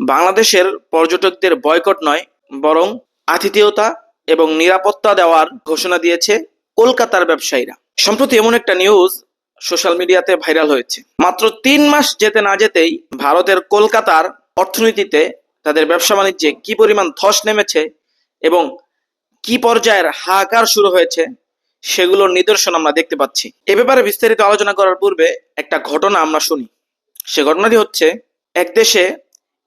বাংলাদেশের পর্যটকদের বয়কট নয়, বরং আতিথেয়তা এবং নিরাপত্তা দেওয়ার ঘোষণা দিয়েছে কলকাতার ব্যবসায়ীরা। সম্প্রতি এমন একটা নিউজ সোশ্যাল মিডিয়াতে ভাইরাল হয়েছে। মাত্র তিন মাস যেতে না যেতেই ভারতের কলকাতার অর্থনীতিতে তাদের ব্যবসা বাণিজ্যে কি পরিমাণ ধস নেমেছে এবং কি পর্যায়ের হাহাকার শুরু হয়েছে, সেগুলোর নিদর্শন আমরা দেখতে পাচ্ছি। এ ব্যাপারে বিস্তারিত আলোচনা করার পূর্বে একটা ঘটনা আমরা শুনি। সে ঘটনাটি হচ্ছে, এক দেশে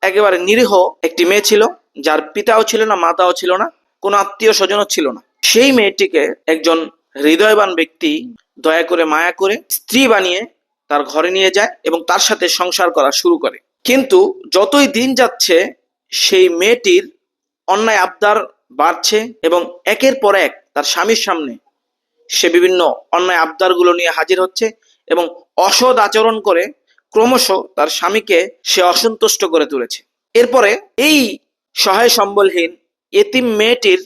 একেবারে নিরীহ একটি মেয়ে ছিল, যার পিতাও ছিল না, মাতাও ছিল না, কোনো আত্মীয় স্বজনও ছিল না। সেই মেয়েটিকে একজন হৃদয়বান ব্যক্তি দয়া করে মায়া করে স্ত্রী বানিয়ে তার ঘরে নিয়ে যায় এবং তার সাথে সংসার করা শুরু করে। কিন্তু যতই দিন যাচ্ছে, সেই মেয়েটির অন্যায় আবদার বাড়ছে এবং একের পর এক তার স্বামীর সামনে সে বিভিন্ন অন্যায় আবদারগুলো নিয়ে হাজির হচ্ছে এবং অসৎ আচরণ করে ক্রমশ তার স্বামীকে সে অসন্তুষ্ট করে তুলেছে। এরপরে এই সহায় সম্বলহীন এতিম মেয়েটির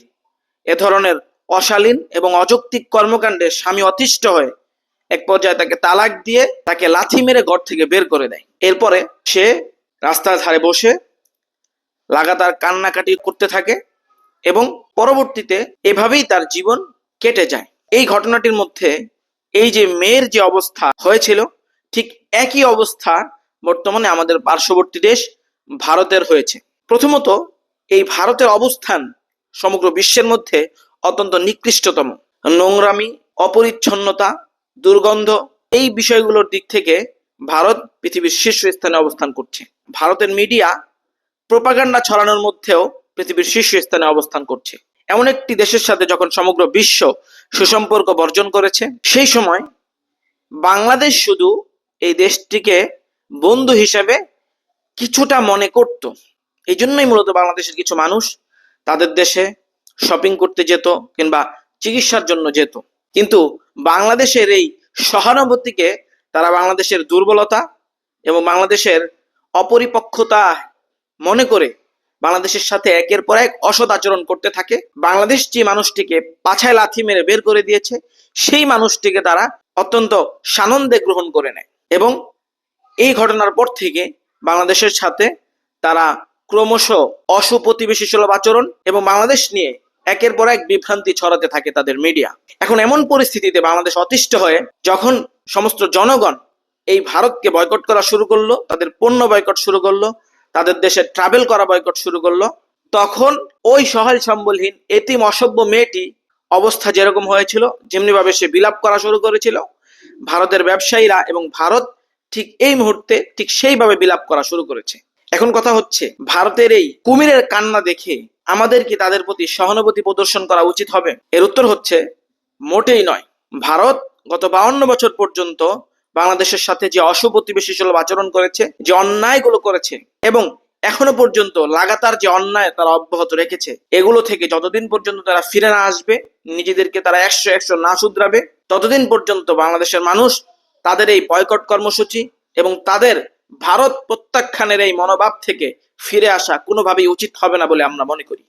এ ধরনের অশালীন এবং অযৌক্তিক কর্মকাণ্ডে স্বামী অতিষ্ঠ হয়ে এক পর্যায়ে তাকে তালাক দিয়ে তাকে লাথি মেরে ঘর থেকে বের করে দেয়। এরপরে সে রাস্তার ধারে বসে লাগাতার কান্নাকাটি করতে থাকে এবং পরবর্তীতে এভাবেই তার জীবন কেটে যায়। এই ঘটনাটির মধ্যে এই যে মেয়ের যে অবস্থা হয়েছিল, ঠিক একই অবস্থা বর্তমানে আমাদের পার্শ্ববর্তী দেশ ভারতের হয়েছে। প্রথমত, এই ভারতের অবস্থান সমগ্র বিশ্বের মধ্যে অত্যন্ত নিকৃষ্টতম। নোংরামি, অপরিচ্ছন্নতা, দুর্গন্ধ, এই বিষয়গুলোর দিক থেকে ভারত পৃথিবীর শীর্ষস্থানে অবস্থান করছে। ভারতের মিডিয়া প্রোপাগান্ডা ছড়ানোর মধ্যেও পৃথিবীর শীর্ষস্থানে অবস্থান করছে। এমন একটি দেশের সাথে যখন সমগ্র বিশ্ব সুসম্পর্ক বর্জন করেছে, সেই সময় বাংলাদেশ শুধু এই দেশটিকে বন্ধু হিসেবে কিছুটা মনে করত। এই জন্যই মূলত বাংলাদেশের কিছু মানুষ তাদের দেশে শপিং করতে যেত কিংবা চিকিৎসার জন্য যেত। কিন্তু বাংলাদেশের এই সহানুভূতিকে তারা বাংলাদেশের দুর্বলতা এবং বাংলাদেশের অপরিপক্ষতা মনে করে বাংলাদেশের সাথে একের পর এক অসৎ আচরণ করতে থাকে। বাংলাদেশ যে মানুষটিকে পাছায় লাথি মেরে বের করে দিয়েছে, সেই মানুষটিকে তারা অত্যন্ত সানন্দে গ্রহণ করে নেয়। এবং এই ঘটনার পর থেকে বাংলাদেশের সাথে তারা ক্রমশ অসুপ্রতিবেশী সুলভ আচরণ এবং বাংলাদেশ নিয়ে একের পর এক বিভ্রান্তি ছড়াতে থাকে তাদের মিডিয়া এখন এমন পরিস্থিতিতে বাংলাদেশ অতিষ্ঠ হয়ে যখন সমস্ত জনগণ এই ভারতকে বয়কট করা শুরু করল, তাদের পণ্য বয়কট শুরু করল, তাদের দেশে ট্রাভেল করা বয়কট শুরু করল, তখন ওই সহায় সম্বলহীন এতিম অসভ্য মেয়েটি অবস্থা যেরকম হয়েছিল, যেমনিভাবে সে বিলাপ করা শুরু করেছিল ভারতের ব্যবসায়ীরা এবং ভারত ঠিক এই মুহূর্তে ঠিক সেইভাবে বিলাপ করা শুরু করেছে। এখন কথা হচ্ছে, ভারতের এই কুমিরের কান্না দেখে আমাদের কি তাদের প্রতি সহানুভূতি প্রদর্শন করা উচিত হবে? এর উত্তর হচ্ছে, মোটেই নয়। ভারত গত বাউন্ন বছর পর্যন্ত বাংলাদেশের সাথে যে অশুপ্রতিবেশী সুলভ আচরণ করেছে, যে অন্যায়গুলো করেছে এবং এখনও পর্যন্ত লাগাতার যে অন্যায় তারা অব্যাহত রেখেছে, এগুলো থেকে যতদিন পর্যন্ত তারা ফিরে না আসবে, নিজেদেরকে তারা একশো একশো না শুধরাবে ততদিন পর্যন্ত বাংলাদেশের মানুষ তাদের এই বয়কট কর্মসূচি এবং তাদের ভারত প্রত্যাখ্যানের এই মনোভাব থেকে ফিরে আসা কোনোভাবেই উচিত হবে না বলে আমরা মনে করি।